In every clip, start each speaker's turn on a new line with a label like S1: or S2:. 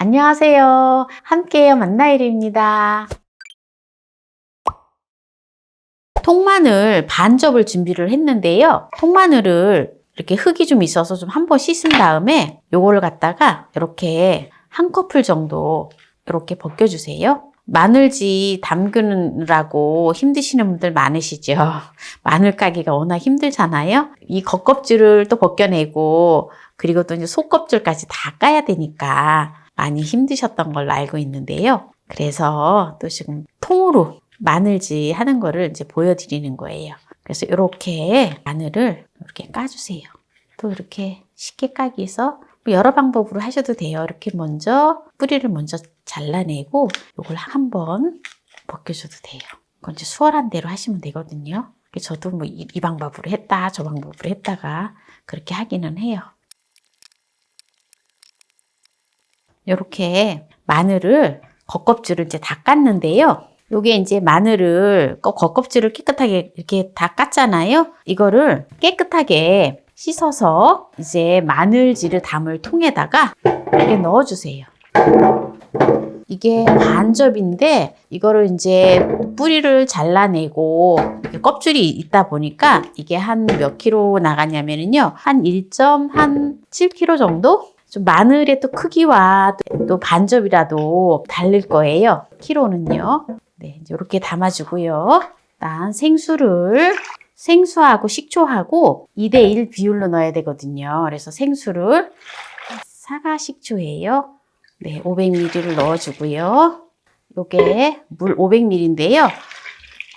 S1: 안녕하세요. 함께해요 만나일입니다. 통마늘 반 접을 준비를 했는데요. 통마늘을 이렇게 흙이 좀 있어서 좀 한 번 씻은 다음에 요거를 갖다가 이렇게 한 커플 정도 이렇게 벗겨주세요. 마늘지 담그느라고 힘드시는 분들 많으시죠? 마늘 까기가 워낙 힘들잖아요? 이 겉껍질을 또 벗겨내고 그리고 또 이제 속껍질까지 다 까야 되니까 많이 힘드셨던 걸로 알고 있는데요. 그래서 또 지금 통으로 마늘지 하는 거를 이제 보여드리는 거예요. 그래서 이렇게 마늘을 이렇게 까주세요. 또 이렇게 쉽게 까기 위해서 뭐 여러 방법으로 하셔도 돼요. 이렇게 먼저 뿌리를 먼저 잘라내고 이걸 한번 벗겨줘도 돼요. 그건 이제 수월한 대로 하시면 되거든요. 저도 뭐 이 방법으로 했다, 저 방법으로 했다가 그렇게 하기는 해요. 이렇게 마늘을 겉껍질을 이제 다 깠는데요. 요게 이제 마늘을 거- 겉껍질을 깨끗하게 이렇게 다 깠잖아요. 이거를 깨끗하게 씻어서 이제 마늘지를 담을 통에다가 이렇게 넣어주세요. 이게 반접인데 이거를 이제 뿌리를 잘라내고 껍질이 있다 보니까 이게 한 몇 킬로 나가냐면은요 한 1.7kg 정도 좀 마늘의 또 크기와 또 반접이라도 다를 거예요. 키로는요. 네, 이렇게 담아주고요. 일단 생수를 생수하고 식초하고 2대1 비율로 넣어야 되거든요. 그래서 생수를 사과 식초예요. 네, 500ml를 넣어주고요. 요게 물 500ml인데요.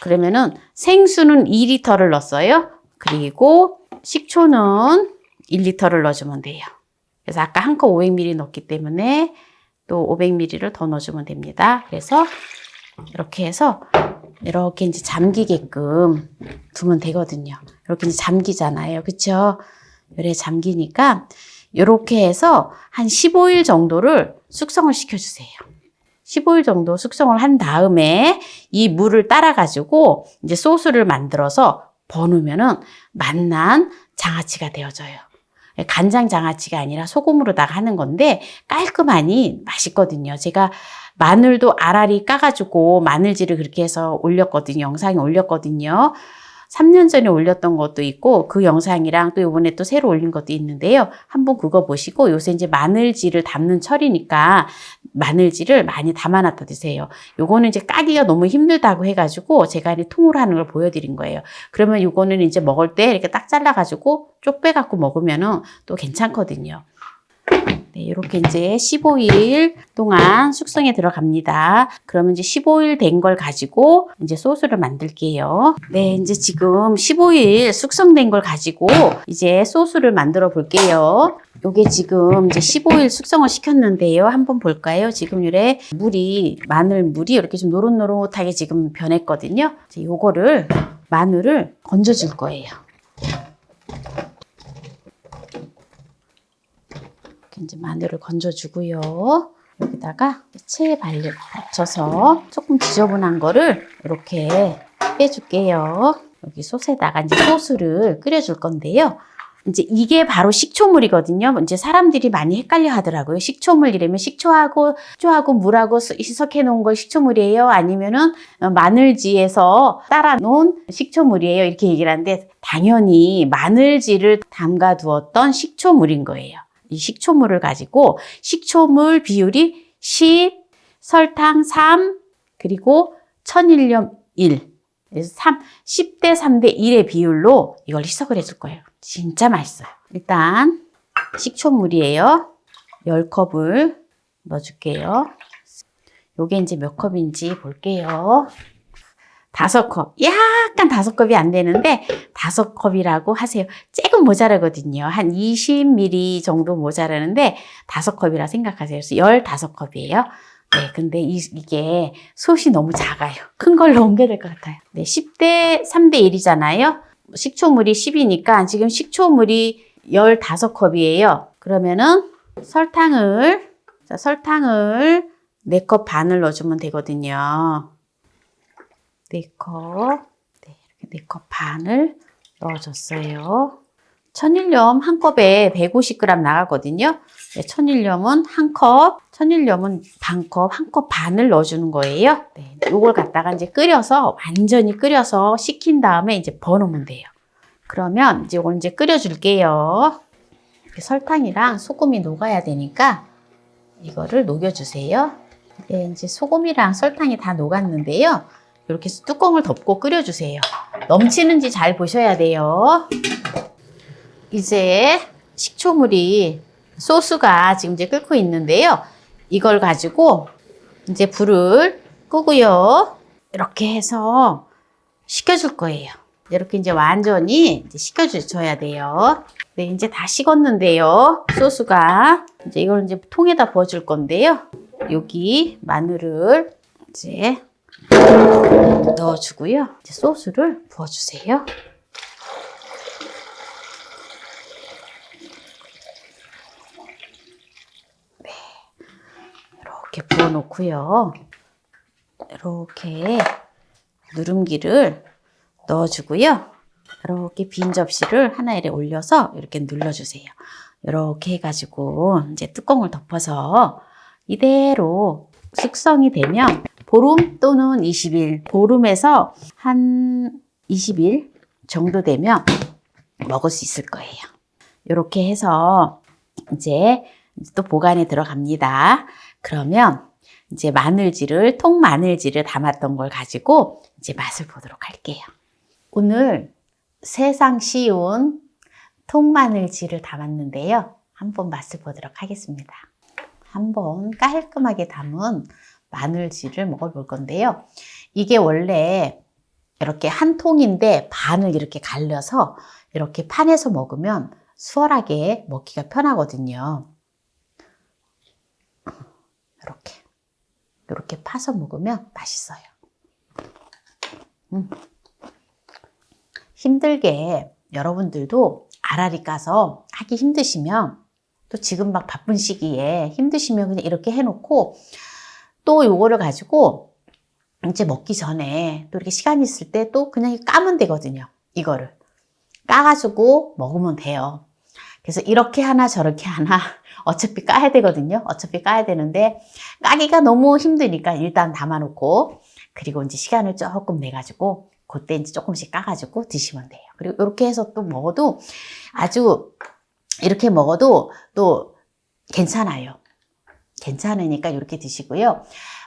S1: 그러면은 생수는 2리터를 넣었어요. 그리고 식초는 1리터를 넣어주면 돼요. 그래서 아까 한 컵 500ml 넣었기 때문에 또 500ml를 더 넣어주면 됩니다. 그래서 이렇게 해서 이렇게 이제 잠기게끔 두면 되거든요. 이렇게 이제 잠기잖아요. 그쵸? 이래 잠기니까 이렇게 해서 한 15일 정도를 숙성을 시켜주세요. 15일 정도 숙성을 한 다음에 이 물을 따라가지고 이제 소스를 만들어서 버누면은 맛난 장아찌가 되어져요. 간장 장아찌가 아니라 소금으로다가 하는 건데 깔끔하니 맛있거든요. 제가 마늘도 알알이 까가지고 마늘지를 그렇게 해서 올렸거든요. 영상에 올렸거든요. 3년 전에 올렸던 것도 있고 그 영상이랑 또 이번에 또 새로 올린 것도 있는데요. 한번 그거 보시고 요새 이제 마늘지를 담는 철이니까 마늘지를 많이 담아놨다 드세요. 요거는 이제 까기가 너무 힘들다고 해가지고 제가 이 통으로 하는 걸 보여드린 거예요. 그러면 요거는 이제 먹을 때 이렇게 딱 잘라가지고 쪽 빼갖고 먹으면은 또 괜찮거든요. 네, 이렇게 이제 15일 동안 숙성에 들어갑니다. 그러면 이제 15일 된 걸 가지고 이제 소스를 만들게요. 네, 이제 지금 15일 숙성된 걸 가지고 이제 소스를 만들어 볼게요. 요게 지금 이제 15일 숙성을 시켰는데요. 한번 볼까요? 지금 요래 물이, 마늘 물이 이렇게 좀 노릇노릇하게 지금 변했거든요. 이제 요거를, 마늘을 건져 줄 거예요. 이제 마늘을 건져주고요. 여기다가 체에 발려 받쳐서 조금 지저분한 거를 이렇게 빼줄게요. 여기 솥에다가 이제 소스를 끓여줄 건데요. 이제 이게 바로 식초물이거든요. 이제 사람들이 많이 헷갈려 하더라고요. 식초물 이러면 식초하고 식초하고 물하고 희석해 놓은 걸 식초물이에요. 아니면은 마늘지에서 따라 놓은 식초물이에요. 이렇게 얘기를 하는데 당연히 마늘지를 담가 두었던 식초물인 거예요. 이 식초물을 가지고 식초물 비율이 10, 설탕 3, 그리고 천일염 1. 그래서 3, 10대 3대 1의 비율로 이걸 희석을 해줄 거예요. 진짜 맛있어요. 일단 식초물이에요. 10컵을 넣어줄게요. 요게 이제 몇 컵인지 볼게요. 다섯 컵. 약간 다섯 컵이 안 되는데 다섯 컵이라고 하세요. 조금 모자라거든요. 한 20ml 정도 모자라는데 다섯 컵이라 생각하세요. 그래서 15컵이에요. 네, 근데 이, 이게 솥이 너무 작아요. 큰 걸로 옮겨야 될 것 같아요. 네, 10대 3대 1이잖아요. 식초물이 10이니까 지금 식초물이 15컵이에요. 그러면은 설탕을, 자, 설탕을 4컵 반을 넣어주면 되거든요. 4컵, 네, 이렇게 4컵 반을 넣어줬어요. 천일염 한 컵에 150g 나가거든요. 네, 천일염은 한 컵, 천일염은 반 컵, 한 컵 반을 넣어주는 거예요. 네, 이걸 갖다가 이제 끓여서 완전히 끓여서 식힌 다음에 이제 버놓으면 돼요. 그러면 이제 이걸 이제 끓여줄게요. 설탕이랑 소금이 녹아야 되니까 이거를 녹여주세요. 네, 이제 소금이랑 설탕이 다 녹았는데요. 이렇게 해서 뚜껑을 덮고 끓여주세요. 넘치는지 잘 보셔야 돼요. 이제 식초물이 소스가 지금 이제 끓고 있는데요. 이걸 가지고 이제 불을 끄고요. 이렇게 해서 식혀줄 거예요. 이렇게 이제 완전히 이제 식혀줘야 돼요. 네, 이제 다 식었는데요. 소스가. 이제 이걸 이제 통에다 부어줄 건데요. 여기 마늘을 이제 넣어주고요. 이제 소스를 부어주세요. 이렇게 부어놓고요. 이렇게 누름기를 넣어주고요. 이렇게 빈 접시를 하나에 올려서 이렇게 눌러주세요. 이렇게 해가지고 이제 뚜껑을 덮어서 이대로 숙성이 되면 보름 또는 20일, 보름에서 한 20일 정도 되면 먹을 수 있을 거예요. 이렇게 해서 이제 또 보관에 들어갑니다. 그러면 이제 마늘지를 통 마늘지를 담았던 걸 가지고 이제 맛을 보도록 할게요. 오늘 세상 쉬운 통 마늘지를 담았는데요. 한번 맛을 보도록 하겠습니다. 한번 깔끔하게 담은 마늘지를 먹어볼 건데요. 이게 원래 이렇게 한 통인데 반을 이렇게 갈려서 이렇게 판에서 먹으면 수월하게 먹기가 편하거든요. 이렇게 이렇게 파서 먹으면 맛있어요. 음. 힘들게 여러분들도 알알이 까서 하기 힘드시면 또 지금 막 바쁜 시기에 힘드시면 그냥 이렇게 해놓고 또 요거를 가지고 이제 먹기 전에 또 이렇게 시간 있을 때 또 그냥 까면 되거든요. 이거를 까가지고 먹으면 돼요. 그래서 이렇게 하나 저렇게 하나 어차피 까야 되거든요. 어차피 까야 되는데 까기가 너무 힘드니까 일단 담아놓고 그리고 이제 시간을 조금 내가지고 그때 이제 조금씩 까가지고 드시면 돼요. 그리고 이렇게 해서 또 먹어도 아주 이렇게 먹어도 또 괜찮아요. 괜찮으니까 이렇게 드시고요.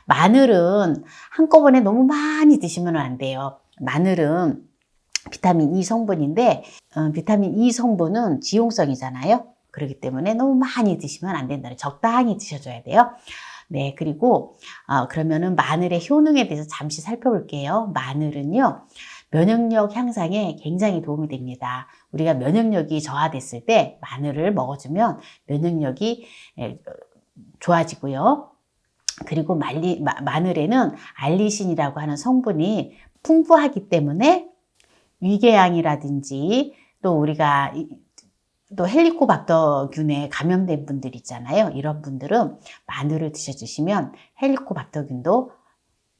S1: 마늘은 한꺼번에 너무 많이 드시면 안 돼요. 마늘은 비타민 E 성분인데 어, 비타민 E 성분은 지용성이잖아요. 그렇기 때문에 너무 많이 드시면 안 된다. 적당히 드셔줘야 돼요. 네, 그리고 어, 그러면은 마늘의 효능에 대해서 잠시 살펴볼게요. 마늘은요. 면역력 향상에 굉장히 도움이 됩니다. 우리가 면역력이 저하됐을 때 마늘을 먹어주면 면역력이 에, 좋아지고요. 그리고 말리, 마, 마늘에는 알리신이라고 하는 성분이 풍부하기 때문에 위궤양이라든지 또 우리가 또 헬리코박터균에 감염된 분들 있잖아요. 이런 분들은 마늘을 드셔주시면 헬리코박터균도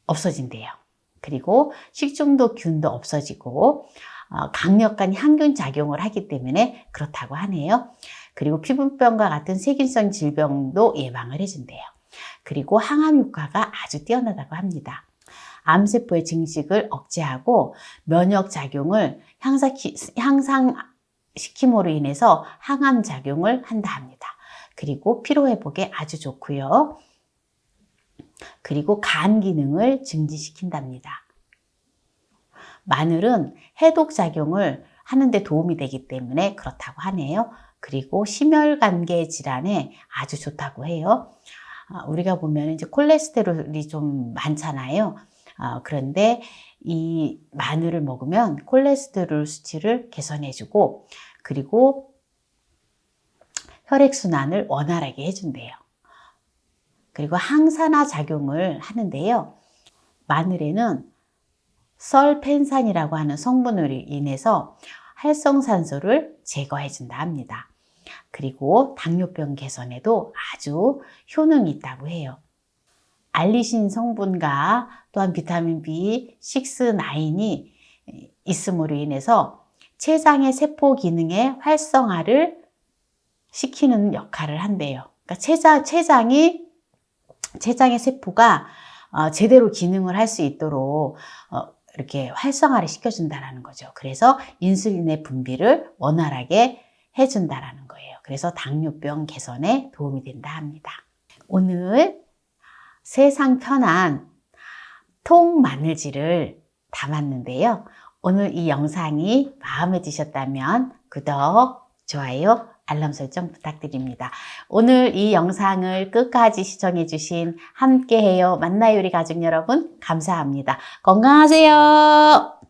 S1: 없어진대요. 그리고 식중독균도 없어지고 어, 강력한 항균 작용을 하기 때문에 그렇다고 하네요. 그리고 피부병과 같은 세균성 질병도 예방을 해준대요. 그리고 항암 효과가 아주 뛰어나다고 합니다. 암세포의 증식을 억제하고 면역 작용을 향상시킴으로 인해서 항암 작용을 한다 합니다. 그리고 피로 회복에 아주 좋고요. 그리고 간 기능을 증진시킨답니다. 마늘은 해독 작용을 하는데 도움이 되기 때문에 그렇다고 하네요. 그리고 심혈관계 질환에 아주 좋다고 해요. 아, 우리가 보면 이제 콜레스테롤이 좀 많잖아요. 어, 그런데 이 마늘을 먹으면 콜레스테롤 수치를 개선해주고 그리고 혈액순환을 원활하게 해준대요. 그리고 항산화 작용을 하는데요. 마늘에는 썰펜산이라고 하는 성분으로 인해서 활성산소를 제거해준다 합니다. 그리고 당뇨병 개선에도 아주 효능이 있다고 해요. 알리신 성분과 또한 비타민 B6, 9이 있음으로 인해서 췌장의 세포 기능의 활성화를 시키는 역할을 한대요. 그러니까 췌장, 췌장이, 췌장의 세포가 어, 제대로 기능을 할 수 있도록 어, 이렇게 활성화를 시켜준다라는 거죠. 그래서 인슐린의 분비를 원활하게 해준다라는 거예요. 그래서 당뇨병 개선에 도움이 된다 합니다. 오늘 세상 편한 통 마늘질을 담았는데요. 오늘 이 영상이 마음에 드셨다면 구독, 좋아요, 알람 설정 부탁드립니다. 오늘 이 영상을 끝까지 시청해주신 함께해요 만나요 우리 가족 여러분 감사합니다. 건강하세요.